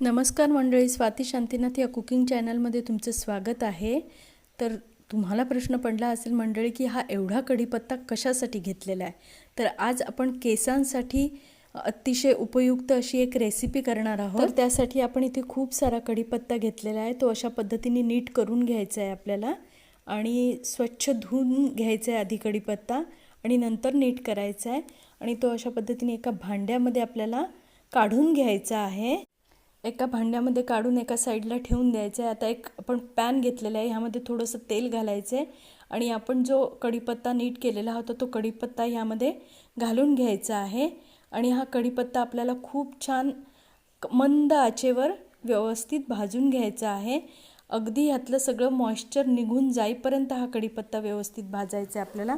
नमस्कार मंडळी स्वाती शांतीनाथ या कुकिंग चॅनलमध्ये तुमचं स्वागत आहे. तर तुम्हाला प्रश्न पडला असेल मंडळी की हा एवढा कढीपत्ता कशासाठी घेतलेला आहे? तर आज आपण केसांसाठी अतिशय उपयुक्त अशी एक रेसिपी करणार आहोत. तर त्यासाठी आपण इथे खूप सारा कढीपत्ता घेतलेला आहे. तो अशा पद्धतीने नीट करून घ्यायचा आहे आपल्याला. आणि स्वच्छ धुवून घ्यायचा आहे आधी कढीपत्ता आणि नंतर नीट करायचा आहे आणि तो अशा पद्धतीने एका भांड्यामध्ये आपल्याला काढून घ्यायचा आहे. एका भांड्यामध्ये काढून एका साईडला ठेवून द्यायचं आहे आता एक आपण पॅन घेतलेला आहे. ह्यामध्ये थोडंसं तेल घालायचं आहे आणि आपण जो कढीपत्ता नीट केलेला होता तो कढीपत्ता ह्यामध्ये घालून घ्यायचा आहे. आणि हा कढीपत्ता आपल्याला खूप छान मंद आचेवर व्यवस्थित भाजून घ्यायचा आहे. अगदी ह्यातलं सगळं मॉइश्चर निघून जाईपर्यंत हा कढीपत्ता व्यवस्थित भाजायचा आहे आपल्याला.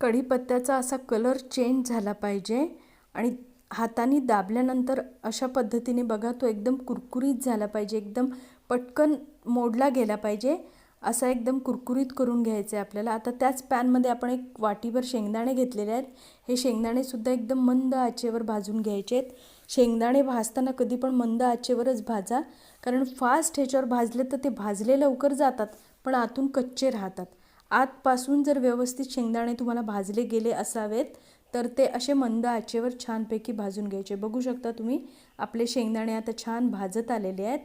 कढीपत्त्याचा असा कलर चेंज झाला पाहिजे आणि हाताने दाबल्यानंतर अशा पद्धतीने बघा तो एकदम कुरकुरीत झाला पाहिजे एकदम पटकन मोडला गेला पाहिजे असा एकदम कुरकुरीत करून घ्यायचं आहे आपल्याला. आता त्याच पॅनमध्ये आपण एक वाटीभर शेंगदाणे घेतलेले आहेत. हे शेंगदाणेसुद्धा एकदम मंद आचेवर भाजून घ्यायचे आहेत शेंगदाणे भाजताना कधी पण मंद आचेवरच भाजा कारण फास्ट ह्याच्यावर भाजले तर ते भाजले लवकर जातात पण आतून कच्चे राहतात. आतपासून जर व्यवस्थित शेंगदाणे तुम्हाला भाजले गेले असावेत तर ते असे मंद आचेवर छानपैकी भाजून घ्यायचे. बघू शकता तुम्ही आपले शेंगदाणे आता छान भाजत आलेले आहेत.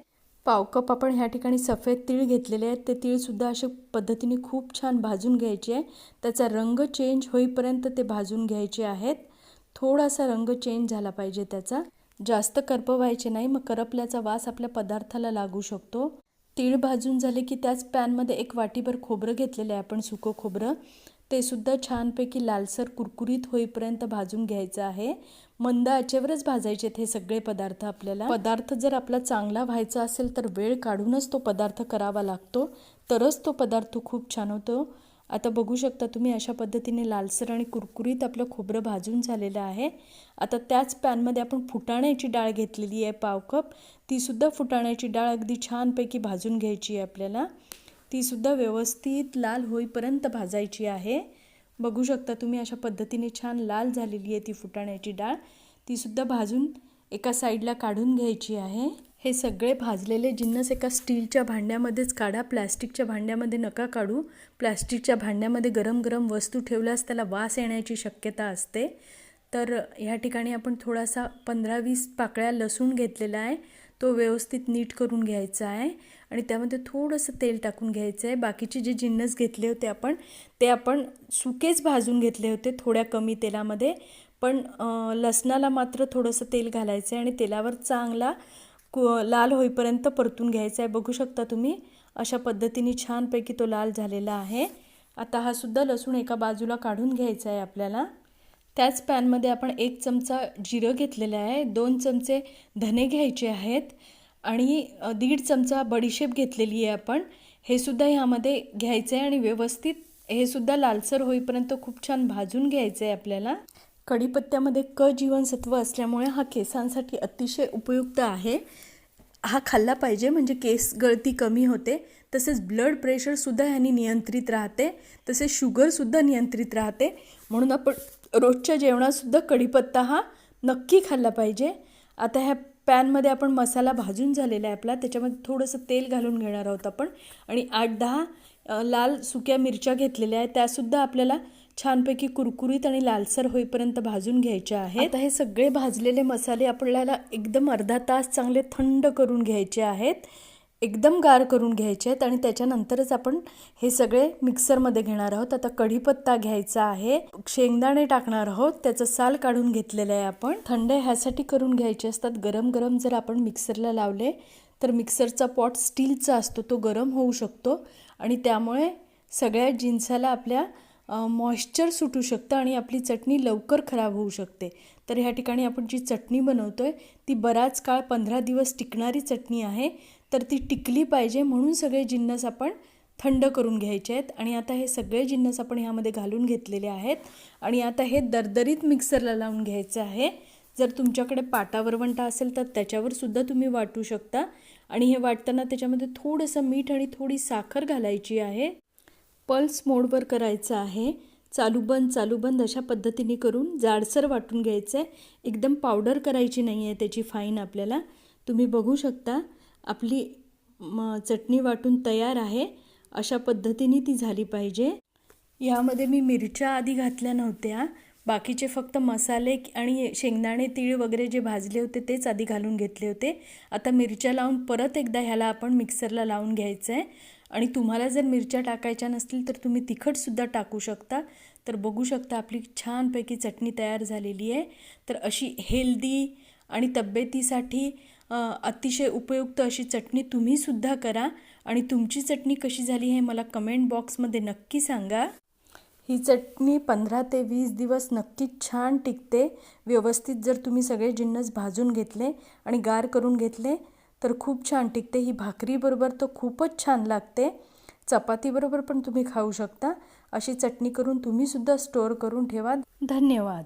पावकप आपण ह्या ठिकाणी सफेद तीळ घेतलेले आहेत. ते तीळसुद्धा अशा पद्धतीने खूप छान भाजून घ्यायचे आहे. त्याचा रंग चेंज होईपर्यंत ते भाजून घ्यायचे आहेत. थोडासा रंग चेंज झाला पाहिजे त्याचा. जास्त करपवायचे नाही मग करपल्याचा वास आपल्या पदार्थाला लागू शकतो. तीळ भाजून झाले की त्याच पॅनमध्ये एक वाटीभर खोबरं घेतलेलं आहे आपण सुकं खोबरं. ते सुद्धा छानपैकी लालसर कुरकुरीत होईपर्यंत भाजून घ्यायचं आहे. मंद आचेवरच भाजायचे हे सगळे पदार्थ आपल्याला. पदार्थ जर आपला चांगला व्हायचा असेल तर वेळ काढूनच तो पदार्थ करावा लागतो. तरच तो पदार्थ खूप छान होतो. आता बघू शकता तुम्ही अशा पद्धतीने लालसर आणि कुरकुरीत आपलं खोबरं भाजून झालेलं आहे. आता त्याच पॅनमध्ये आपण फुटाण्याची डाळ घेतलेली आहे पाव कप. तीसुद्धा फुटाण्याची डाळ अगदी छानपैकी भाजून घ्यायची आहे आपल्याला. तीसुद्धा व्यवस्थित लाल होईपर्यंत भाजायची आहे. बघू शकता तुम्ही अशा पद्धतीने छान लाल झालेली आहे ती फुटाण्याची डाळ. तीसुद्धा भाजून एका साईडला काढून घ्यायची आहे. हे सगळे भाजलेले जिन्नस एका स्टीलच्या भांड्यामध्येच काढा. प्लॅस्टिकच्या भांड्यामध्ये नका काढू. प्लॅस्टिकच्या भांड्यामध्ये गरम गरम वस्तू ठेवल्यास त्याला वास येण्याची शक्यता असते. तर ह्या ठिकाणी आपण थोडासा पंधरा वीस पाकळ्या लसूण घेतलेला आहे. तो व्यवस्थित नीट करून घ्यायचा आहे. आणि त्यामध्ये थोडंसं तेल टाकून घ्यायचं आहे. बाकीचे जे जिन्नस घेतले होते आपण ते आपण सुकेच भाजून घेतले होते थोड्या कमी तेलामध्ये. पण लसणाला मात्र थोडंसं तेल घालायचं आहे आणि तेलावर चांगला कु लाल होईपर्यंत परतून घ्यायचा आहे. बघू शकता तुम्ही अशा पद्धतीने छानपैकी तो लाल झालेला आहे. आता हा सुद्धा लसूण एका बाजूला काढून घ्यायचा आहे आपल्याला. त्याच पॅनमध्ये आपण एक चमचा जिरं घेतलेलं आहे. दोन चमचे धने घ्यायचे आहेत आणि दीड चमचा बडीशेप घेतलेली आहे आपण. हे सुद्धा ह्यामध्ये घ्यायचं आहे आणि व्यवस्थित हे सुद्धा लालसर होईपर्यंत खूप छान भाजून घ्यायचं आहे आपल्याला. कढीपत्त्यामध्ये क जीवनसत्व असल्यामुळे हा केसांसाठी अतिशय उपयुक्त आहे. हा खाल्ला पाहिजे म्हणजे केस गळती कमी होते. तसेच ब्लड प्रेशरसुद्धा ह्यानी नियंत्रित राहते. तसेच शुगरसुद्धा नियंत्रित राहते. म्हणून आपण रोजच्या जेवणातसुद्धा कढीपत्ता हा नक्की खाल्ला पाहिजे. आता ह्या पॅनमध्ये आपण मसाला भाजून झालेला आहे आपला. त्याच्यामध्ये थोडंसं तेल घालून घेणार आहोत आपण. आणि आठ दहा लाल सुक्या मिरच्या घेतलेल्या आहेत. त्यासुद्धा आपल्याला छानपैकी कुरकुरीत आणि लालसर होईपर्यंत भाजून घ्यायचे आहेत. आता हे सगळे भाजलेले मसाले आपल्याला एकदम अर्धा तास चांगले थंड करून घ्यायचे आहेत. एकदम गार करून घ्यायचे आहेत आणि त्याच्यानंतरच आपण हे सगळे मिक्सरमध्ये घेणार आहोत. आता कढीपत्ता घ्यायचा आहे. शेंगदाणे टाकणार आहोत. त्याचं साल काढून घेतलेलं आहे आपण. थंड ह्यासाठी करून घ्यायचे असतात. गरम गरम जर आपण मिक्सरला लावले तर मिक्सरचा पॉट स्टीलचा असतो. तो गरम होऊ शकतो. आणि त्यामुळे सगळ्या जिन्साला आपल्या मॉइश्चर सुटू शकतं आणि आपली चटणी लवकर खराब होऊ शकते. तर ह्या ठिकाणी आपण जी चटणी बनवतो आहे ती बराच काळ पंधरा दिवस टिकणारी चटणी आहे. तर ती टिकली पाहिजे म्हणून सगळे जिन्नस आपण थंड करून घ्यायचे आहेत. आणि आता हे सगळे जिन्नस आपण ह्यामध्ये घालून घेतलेले आहेत. आणि आता हे दरदरीत मिक्सरला लावून घ्यायचं आहे. जर तुमच्याकडे पाटावरवंटा असेल तर त्याच्यावर सुद्धा तुम्ही वाटू शकता. आणि हे वाटताना त्याच्यामध्ये थोडंसं मीठ आणि थोडी साखर घालायची आहे. पल्स मोडवर करायचं आहे. चालू बंद चालू बंद अशा पद्धतीने करून जाडसर वाटून घ्यायचं आहे एकदम पावडर करायची नाही आहे त्याची फाईन आपल्याला. तुम्ही बघू शकता आपली म चटणी वाटून तयार आहे. अशा पद्धतीने ती झाली पाहिजे. यामध्ये मी मिरच्या आधी घातल्या नव्हत्या. बाकीचे फक्त मसाले आणि शेंगदाणे तीळ वगैरे जे भाजले होते तेच आधी घालून घेतले होते. आता मिरच्या लावून परत एकदा ह्याला आपण मिक्सरला लावून घ्यायचं आहे आणि तुम्हाला जर मिरच्या टाकायच्या नसतील तर तुम्ही तिखटसुद्धा टाकू शकता. तर बघू शकता आपली छानपैकी चटणी तयार झालेली आहे. तर अशी हेल्दी आणि तब्येतीसाठी अतिशय उपयुक्त अशी चटणी तुम्हीसुद्धा करा. आणि तुमची चटणी कशी झाली हे मला कमेंट बॉक्समध्ये नक्की सांगा. ही चटणी पंधरा ते वीस दिवस नक्कीच छान टिकते. व्यवस्थित जर तुम्ही सगळे जिन्नस भाजून घेतले आणि गार करून घेतले तर खूप छान टिकते. ही भाकरीबरोबर तर खूपच छान लागते. चपातीबरोबर पण तुम्ही खाऊ शकता. अशी चटणी करून तुम्हीसुद्धा स्टोअर करून ठेवा. धन्यवाद.